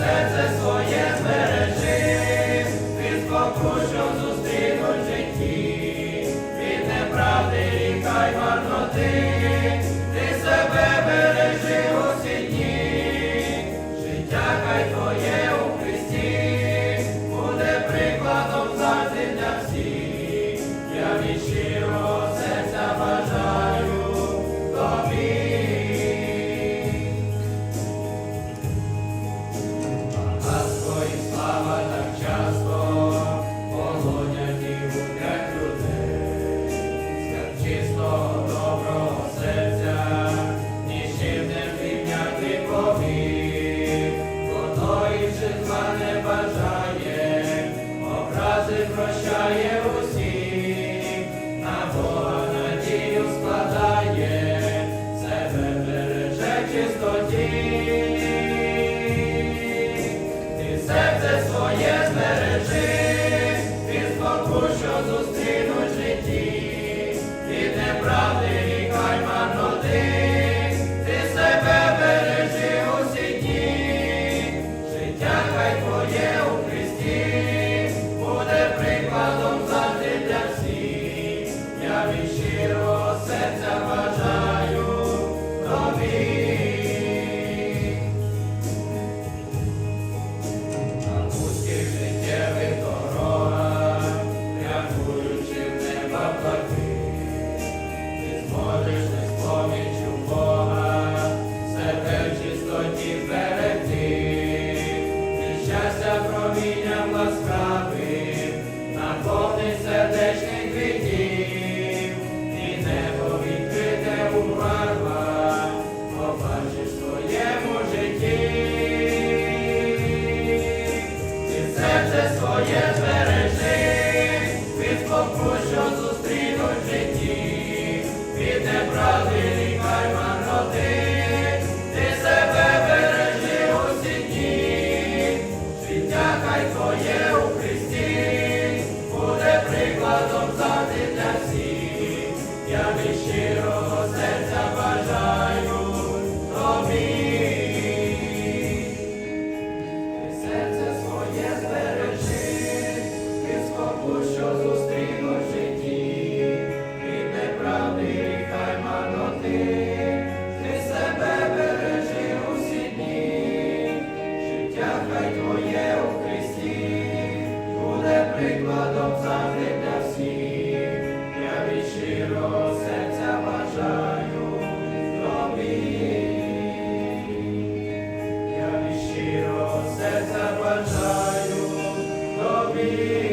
все своє збережи, від спокушу зустріну в житті, від неправди рікай марноти. Amen.